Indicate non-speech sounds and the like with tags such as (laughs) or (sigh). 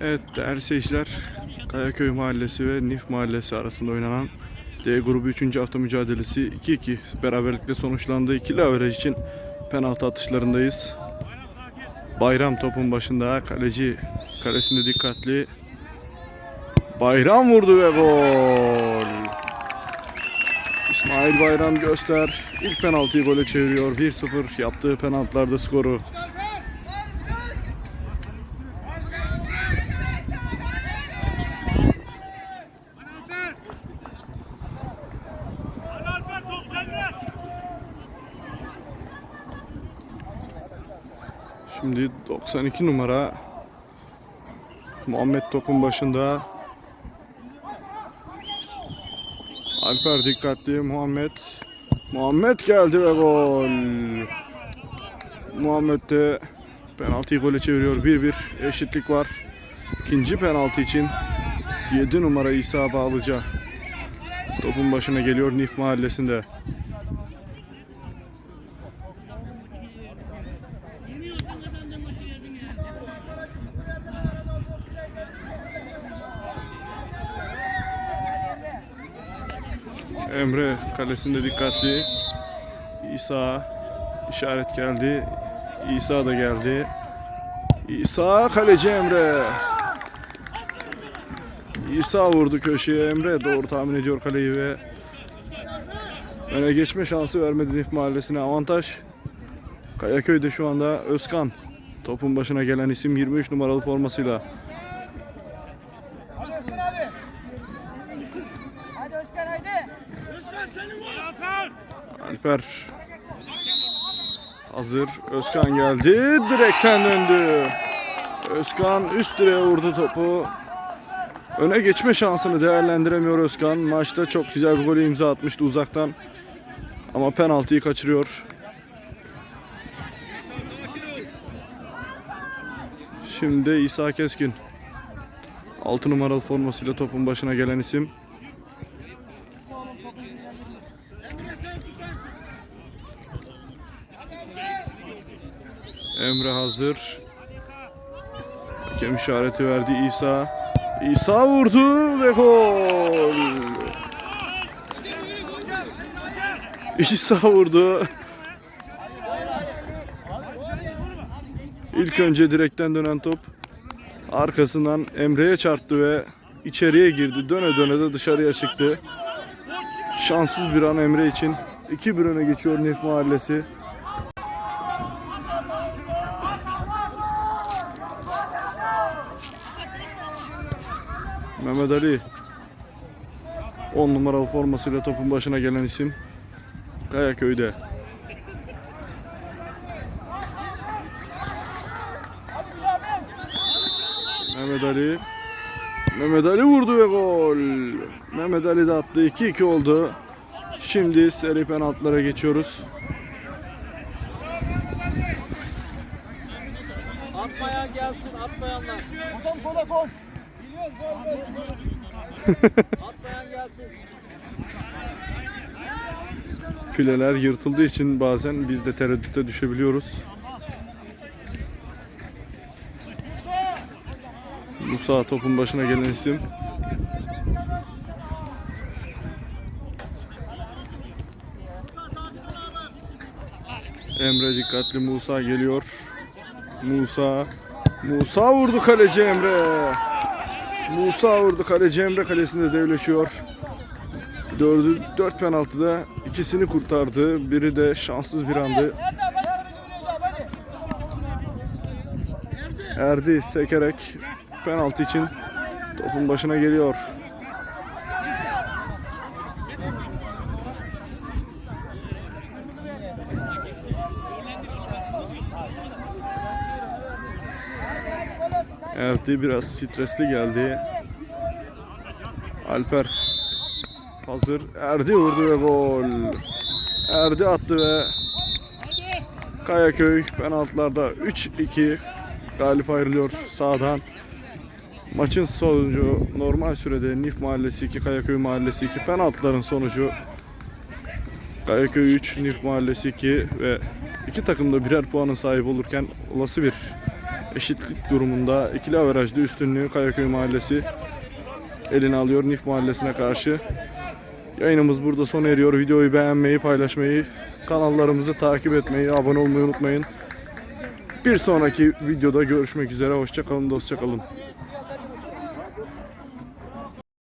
Evet değerli seyirciler Kayaköy Mahallesi ve Nif Mahallesi arasında oynanan D grubu 3. hafta mücadelesi 2-2 beraberlikle sonuçlandı. İkili averaj için penaltı atışlarındayız. Bayram topun başında kaleci kalesinde dikkatli. Bayram vurdu ve gol. İsmail Bayram göster. İlk penaltıyı gole çeviriyor. 1-0 yaptığı penaltılarda skoru. Şimdi 92 numara Muhammed topun başında. Alper dikkatli Muhammed. Muhammed geldi ve gol. Muhammed de penaltıyı gole çeviriyor. 1-1 eşitlik var. İkinci penaltı için 7 numara İsa Bağlıca topun başına geliyor Nif mahallesinde. Emre kalesinde dikkatli. İsa işaret geldi. İsa da geldi. İsa kaleci Emre. İsa vurdu köşeye. Emre doğru tahmin ediyor kaleyi ve öne geçme şansı vermedi Nif Mahallesi'ne. Avantaj Kayaköy'de şu anda Özkan. Topun başına gelen isim 23 numaralı formasıyla. Hadi Özkan haydi. Alper hazır. Özkan geldi. Direkten döndü. Özkan üst direğe vurdu topu. Öne geçme şansını değerlendiremiyor Özkan. Maçta çok güzel bir golü imza atmıştı uzaktan. Ama penaltıyı kaçırıyor. Şimdi İsa Keskin. 6 numaralı formasıyla topun başına gelen isim. Emre hazır. Hakem işareti verdi İsa. İsa vurdu ve gol. İsa vurdu. İlk önce direkten dönen top arkasından Emre'ye çarptı ve içeriye girdi. Döne döne de dışarıya çıktı. Şanssız bir an Emre için. 2-1 öne geçiyor Nef Mahallesi. Mehmet Ali 10 numaralı formasıyla topun başına gelen isim Kayaköy'de. Mehmet Ali Mehmet Ali vurdu ve gol. Mehmet Ali de attı. 2-2 oldu. Şimdi seri penaltılara geçiyoruz. Atmayan gelsin atmayanlar. Buradan kola gol. (laughs) Fileler yırtıldığı için bazen biz de tereddüte düşebiliyoruz. Musa topun başına gelen isim. Emre dikkatli Musa geliyor. Musa Musa vurdu kaleci Emre. Musa vurdu kaleci Emre kalesinde devleşiyor. Dördü, dört penaltıda ikisini kurtardı. Biri de şanssız bir andı. Erdi sekerek penaltı için topun başına geliyor. Erdi biraz stresli geldi. Alper hazır. Erdi vurdu ve gol. Erdi attı ve Kayaköy penaltılarda 3-2 galip ayrılıyor sağdan. Maçın sonucu normal sürede Nif Mahallesi 2, Kayaköy Mahallesi 2 penaltıların sonucu Kayaköy 3, Nif Mahallesi 2 ve iki takım da birer puanın sahibi olurken olası bir eşitlik durumunda ikili averajda üstünlüğü Kayaköy Mahallesi eline alıyor Nif Mahallesi'ne karşı. Yayınımız burada sona eriyor. Videoyu beğenmeyi, paylaşmayı, kanallarımızı takip etmeyi, abone olmayı unutmayın. Bir sonraki videoda görüşmek üzere. Hoşçakalın, dostça kalın.